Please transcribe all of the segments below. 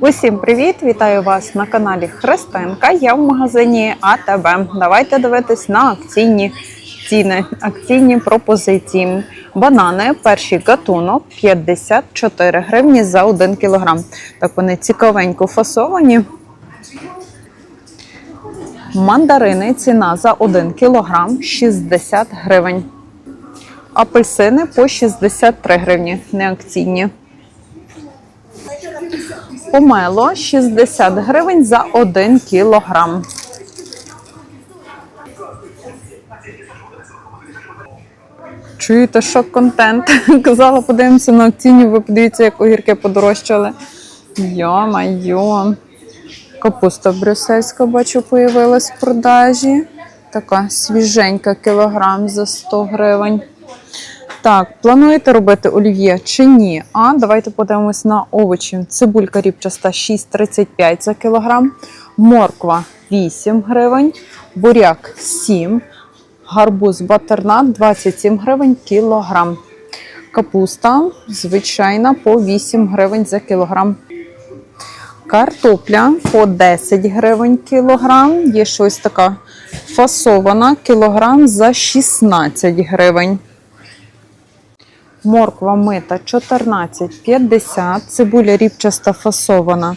Усім привіт! Вітаю вас на каналі Христинка. Я в магазині АТБ. Давайте дивитись на акційні ціни, акційні пропозиції. Банани, перший гатунок 54 гривні за 1 кілограм. Так вони цікавенько фасовані. Мандарини ціна за 1 кілограм 60 гривень. Апельсини по 63 гривні, не акційні. Помело 60 гривень за 1 кілограм. Чуєте, що контент? Казала, подивимося на акційні, ви подивіться, як огірки подорожчали. Йо-майо. Капуста брюссельська, бачу, появилась в продажі. Така свіженька кілограм за 100 гривень. Так, плануєте робити олів'є чи ні? А давайте подивимось на овочі. Цибулька ріпчаста 6,35 за кілограм, морква 8 гривень, буряк 7, гарбуз батернат 27 гривень кілограм. Капуста звичайна по 8 гривень за кілограм. Картопля по 10 гривень кілограм. Є щось така фасована кілограм за 16 гривень. Морква мита 14,50, цибуля ріпчаста фасована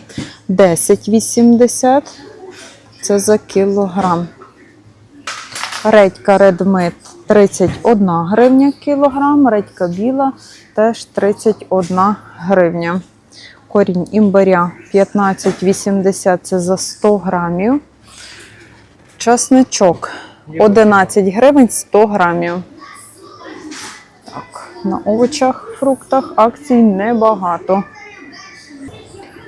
10,80. Це за кілограм. Редька редмит 31 гривня кілограм, редька біла теж 31 гривня. Корінь імбиря 15,80 це за 100 грамів. Часничок 11 гривень 100 грамів. На овочах, фруктах акцій небагато.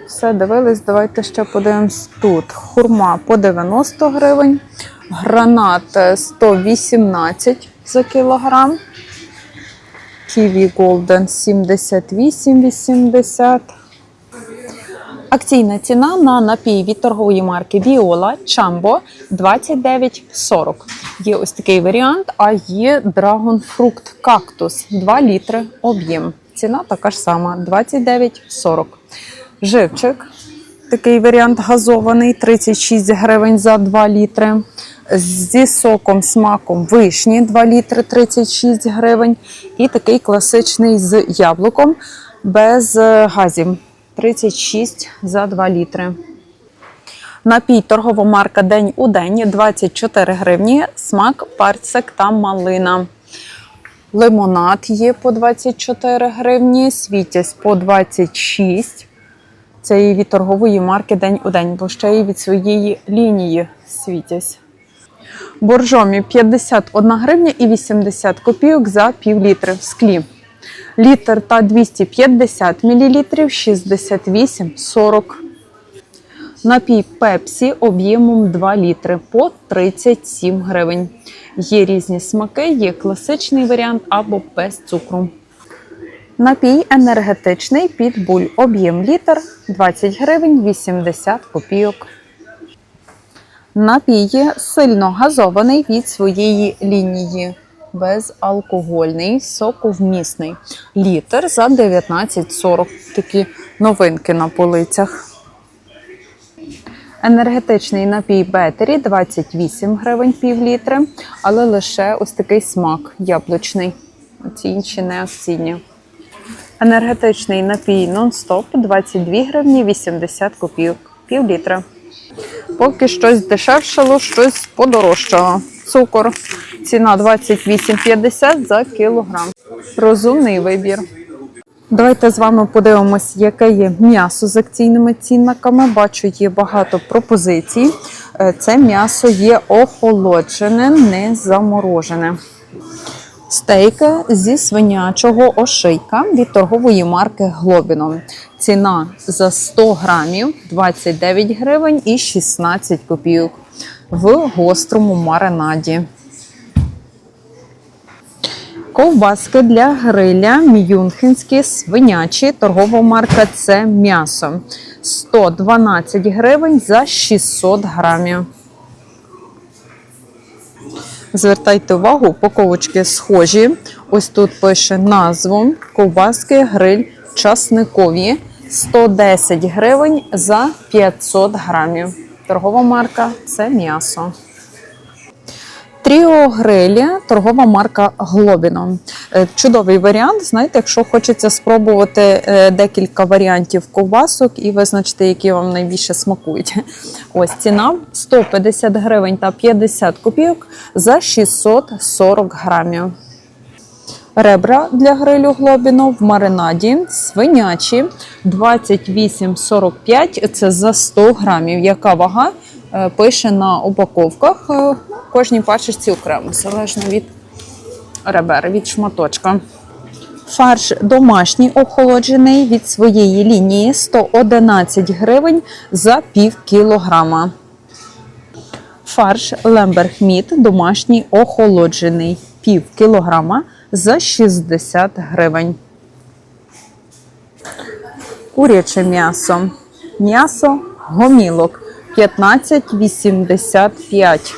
Все, дивились, давайте ще подивимось тут. Хурма по 90 гривень, гранат е, 118 за кілограм. Ківі Голден 78,80. Акційна ціна на напій від торгової марки Viola Chambo 29,40. Є ось такий варіант, а є Fruit Cactus 2 літри об'єм. Ціна така ж сама 29,40. Живчик, такий варіант газований 36 гривень за 2 літри. Зі соком, смаком вишні 2 літри 36 гривень. І такий класичний з яблуком без е, газів 36 за 2 літри. Напій торгова марка День у день 24 гривні. Смак, персик та малина. Лимонад є по 24 гривні, світязь по 26. Це і від торгової марки День у день, бо ще й від своєї лінії світязь. Боржомі 51 гривня і 80 копійок за пів літри в склі. Літр та 250 мл 68,40. Напій Пепсі об'ємом 2 літри по 37 гривень. Є різні смаки, є класичний варіант або без цукру. Напій енергетичний підбуль. Об'єм літр 20 гривень 80 копійок. Напій сильно газований від своєї лінії. Безалкогольний, соковмісний. Літр за 19,40. Такі новинки на полицях. Енергетичний напій Бетері 28 гривень пів літри, але лише ось такий смак яблучний. Ці інші не акційні. Енергетичний напій нон-стоп 22 гривні 80 копійок пів літра. Поки щось дешевшало, щось подорожчало. Цукор. Ціна 28,50 за кілограм. Розумний вибір. Давайте з вами подивимось, яке є м'ясо з акційними цінниками. Бачу, є багато пропозицій. Е, Це м'ясо є охолоджене, не заморожене. Стейки зі свинячого ошийка від торгової марки Глобіно. Ціна за 100 грамів 29 гривень і 16 копійок в гострому маринаді. Ковбаски для гриля мюнхенські свинячі. Торгова марка це м'ясо. 112 гривень за 600 грамів. Звертайте увагу, упаковочки схожі. Ось тут пише назву ковбаски гриль часникові 110 гривень за 500 грамів. Торгова марка це м'ясо. Тріо грилі, торгова марка Глобіно. Е, Чудовий варіант. Знаєте, якщо хочеться спробувати е, декілька варіантів ковбасок і визначити, які вам найбільше смакують. Ось ціна 150 гривень та 50 копійок за 640 грамів. Ребра для грилю глобіно в маринаді свинячі 28,45 це за 100 грамів. Яка вага пише на упаковках е, кожній пачечці окремо, залежно від ребер, від шматочка. Фарш домашній охолоджений від своєї лінії 111 гривень за пів кілограма. Фарш Лемберхміт домашній охолоджений пів кілограма за 60 гривень. Куряче м'ясо. М'ясо гомілок 15,85.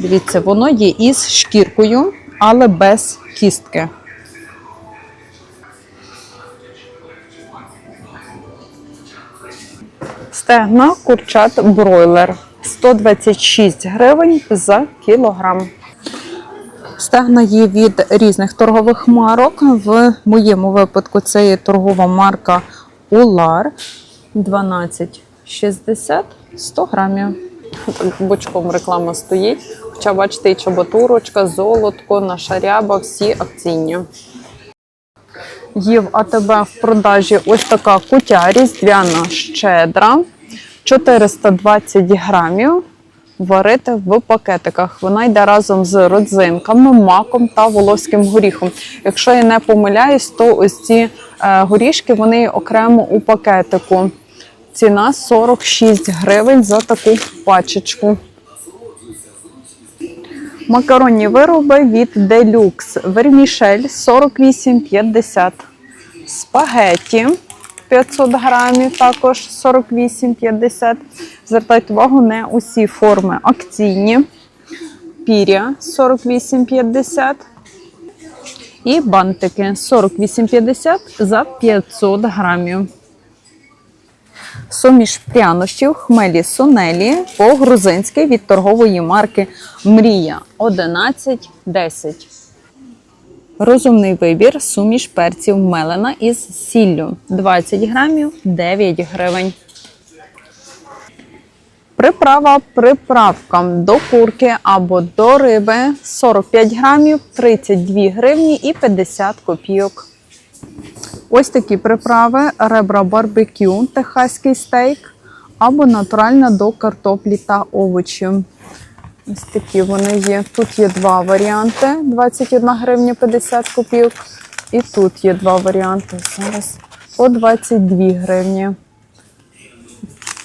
Дивіться, воно є із шкіркою, але без кістки. Стегна курчат бройлер 126 гривень за кілограм. Стегна є від різних торгових марок. В моєму випадку це є торгова марка Улар 12,60 100 грамів. Бочком реклама стоїть. Хоча, бачите, і чоботурочка, золотко, наша ряба, всі акційні. Є в АТБ в продажі ось така кутя різдвяна щедра 420 грамів. Варити в пакетиках. Вона йде разом з родзинками, маком та волоським горіхом. Якщо я не помиляюсь, то ось ці е, горішки вони окремо у пакетику. Ціна 46 гривень за таку пачечку. Макаронні вироби від Deluxe. Вермішель 48,50. Спагетті 500 грамів, також 48,50. Звертайте увагу, не усі форми акційні. Піря 48,50. І бантики 48,50 за 500 грамів. Суміш прянощів хмелі сунелі по-грузинськи від торгової марки Мрія 11,10. Розумний вибір суміш перців мелена із сіллю 20 грамів 9 гривень. Приправа приправкам до курки або до риби 45 грамів 32 гривні і 50 копійок. Ось такі приправи: ребра барбекю, техаський стейк або натуральна до картоплі та овочів. Ось такі вони є. Тут є два варіанти: 21 гривня 50 копійок. І тут є два варіанти. Зараз по 22 гривні.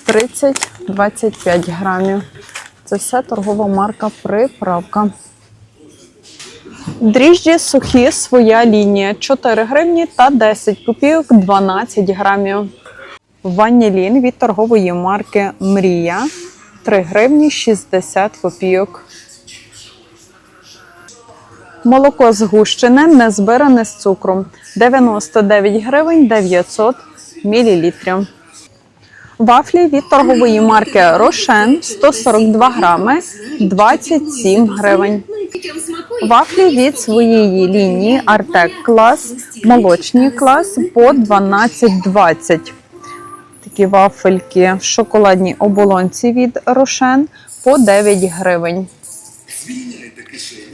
30-25 грамів. Це все торгова марка приправка. Дріжджі сухі, своя лінія 4 гривні та 10 копійок 12 грамів. Ванілін від торгової марки Мрія 3 гривні 60 копійок. Молоко згущене, не збиране з цукром 99 гривень 900 мілілітрів. Вафлі від торгової марки Рошен 142 грами 27 гривень. Вафлі від своєї лінії Артек клас, молочний клас по 12,20. Такі вафельки в шоколадній оболонці від Рошен по 9 гривень.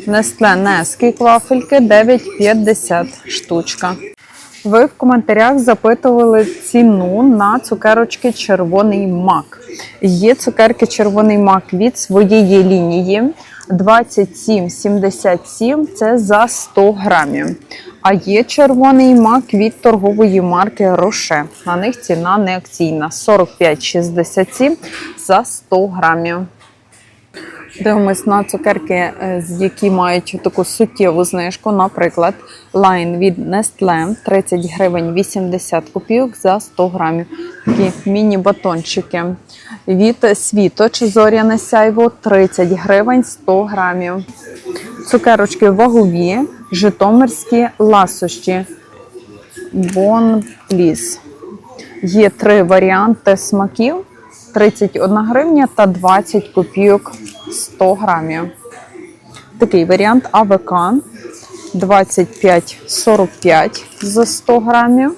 Нестле Нескік вафельки 9,50 штучка. Ви в коментарях запитували ціну на цукерочки червоний мак. Є цукерки червоний мак від своєї лінії 27,77 це за 100 грамів. А є червоний мак від торгової марки Роше. На них ціна не акційна 45,67 за 100 грамів. Дивимось на цукерки, е, які мають таку суттєву знижку. Наприклад, лайн від Nestle 30 гривень 80 копійок за 100 грамів. Такі міні-батончики. Від Світоч Зоряне сяйво 30 гривень 100 грамів. Цукерочки вагові, житомирські ласощі. Бон Пліс. Є три варіанти смаків: 31 гривня та 20 копійок 100 грамів. Такий варіант АВК 25,45 за 100 грамів.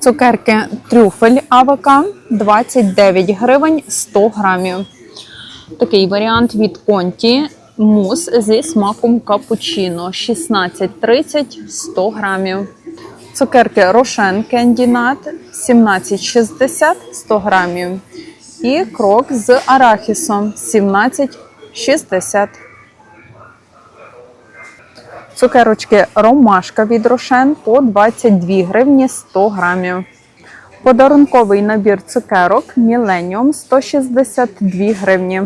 Цукерки трюфель АВК 29 гривень 100 грамів. Такий варіант від Конті мус зі смаком капучино 16,30 100 грамів. Цукерки Рошен Кендінат 17,60 100 грамів. І крок з арахісом 17,60. Цукерочки Ромашка від Рошен по 22 гривні 100 грамів. Подарунковий набір цукерок Міленіум 162 гривні.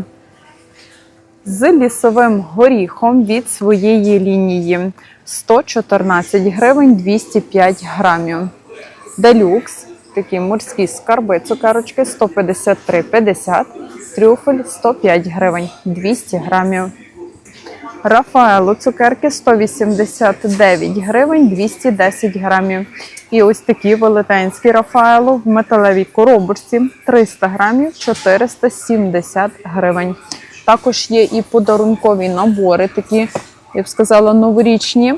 З лісовим горіхом від своєї лінії 114 гривень 205 грамів. Делюкс, такі морські скарби, цукерочки 153,50, трюфель 105 гривень 200 грамів. Рафаело цукерки 189 гривень 210 грамів. І ось такі велетенські Рафаело в металевій коробочці 300 грамів 470 гривень. Також є і подарункові набори, такі, я б сказала, новорічні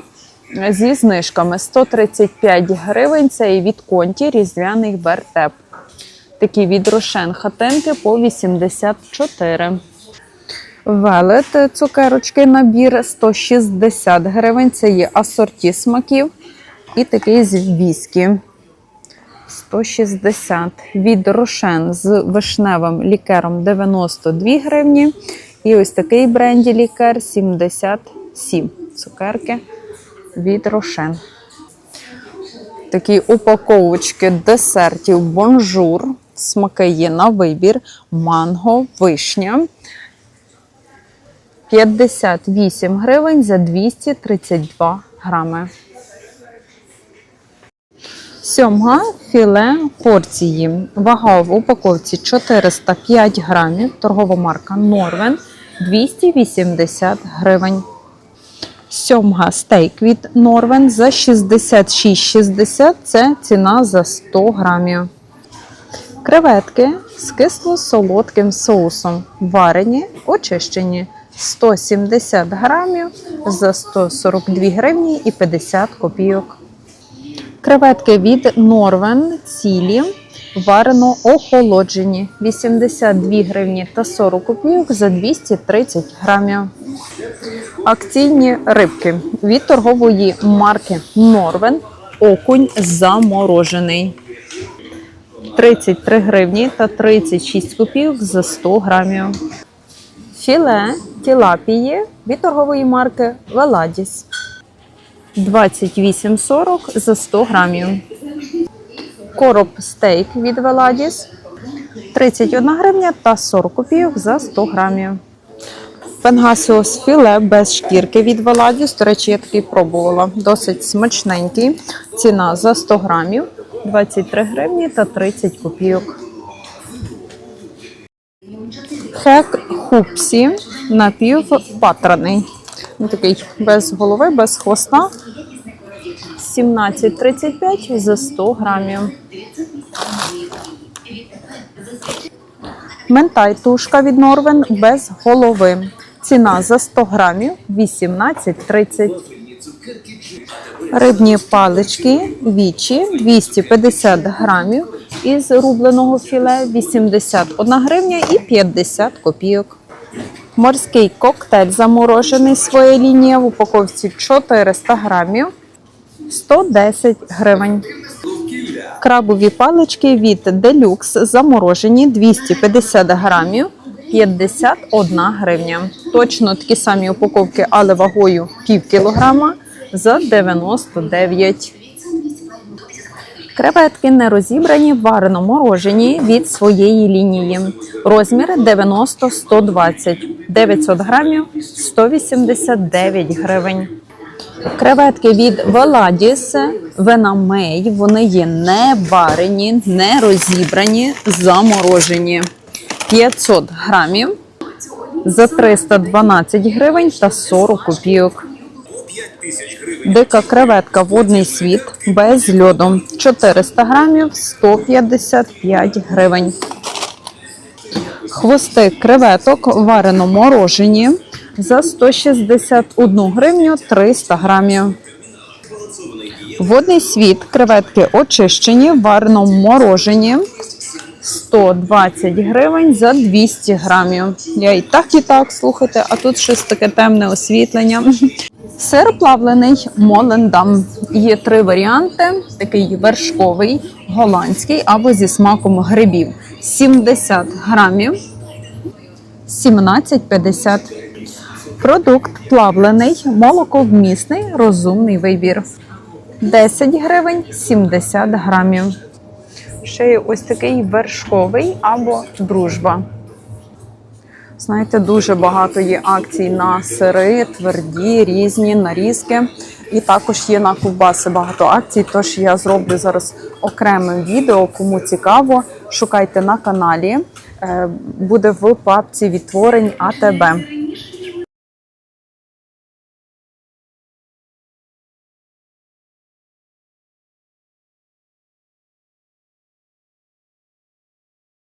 зі знижками 135 гривень. Це і від конті різдвяний вертеп. Такі від рошен хатинки по 84. Велет цукерочки набір 160 гривень. Це є асорті смаків. І такий з віскі 160. Від рошен з вишневим лікером 92 гривні. І ось такий бренді лікер 77 цукерки від рошен. Такі упаковочки десертів бонжур. Смаки є на вибір. Манго, вишня. 58 гривень за 232 грами. Сьомга філе порції. Вага в упаковці 405 грамів. Торгова марка Норвен 280 гривень. Сьомга стейк від Норвен за 66,60 це ціна за 100 грамів. Креветки з кисло-солодким соусом. Варені, очищені 170 грамів за 142 гривні і 50 копійок. Креветки від Норвен цілі варено охолоджені 82 гривні та 40 копійок за 230 грамів. Акційні рибки від торгової марки Норвен окунь заморожений. 33 гривні та 36 копійок за 100 грамів. Філе тілапії від торгової марки Веладіс. 28,40 за 100 грамів. Короб стейк від Веладіс 31 гривня та 40 копійок за 100 грамів. Пенгасіос філе без шкірки від Веладіс. До речі, я такий пробувала. Досить смачненький. Ціна за 100 грамів 23 гривні та 30 копійок. Хек хупсі напівпатраний. Він такий без голови, без хвоста. 17,35 за 100 грамів. Ментай тушка від Норвен без голови. Ціна за 100 грамів 18,30. Рибні палички вічі 250 грамів із рубленого філе 81 гривня і 50 копійок. Морський коктейль заморожений своя лінія в упаковці 400 грамів 110 гривень. Крабові палички від Deluxe заморожені 250 грамів 51 гривня. Точно такі самі упаковки, але вагою пів кілограма за 99. Креветки не розібрані, варено морожені від своєї лінії. Розмір 90-120, 900 грамів 189 гривень. Креветки від Веладіс Венамей. Вони є не варені, не розібрані, заморожені. 500 грамів за 312 гривень та 40 копійок. Дика креветка водний світ без льоду 400 грамів 155 гривень. Хвости креветок варено морожені за 161 гривню 300 грамів. Водний світ креветки очищені, варено морожені 120 гривень за 200 грамів. Я і так, і так, слухайте, а тут щось таке темне освітлення. Сир плавлений Молендам. Є три варіанти: такий вершковий, голландський або зі смаком грибів. 70 грамів, 17,50. Продукт плавлений, молоковмісний, розумний вибір. 10 гривень 70 грамів. Ще є ось такий вершковий або дружба. Знаєте, дуже багато є акцій на сири, тверді, різні нарізки. І також є на ковбаси багато акцій. Тож я зроблю зараз окреме відео. Кому цікаво, шукайте на каналі. Е, Буде в папці відтворень АТБ.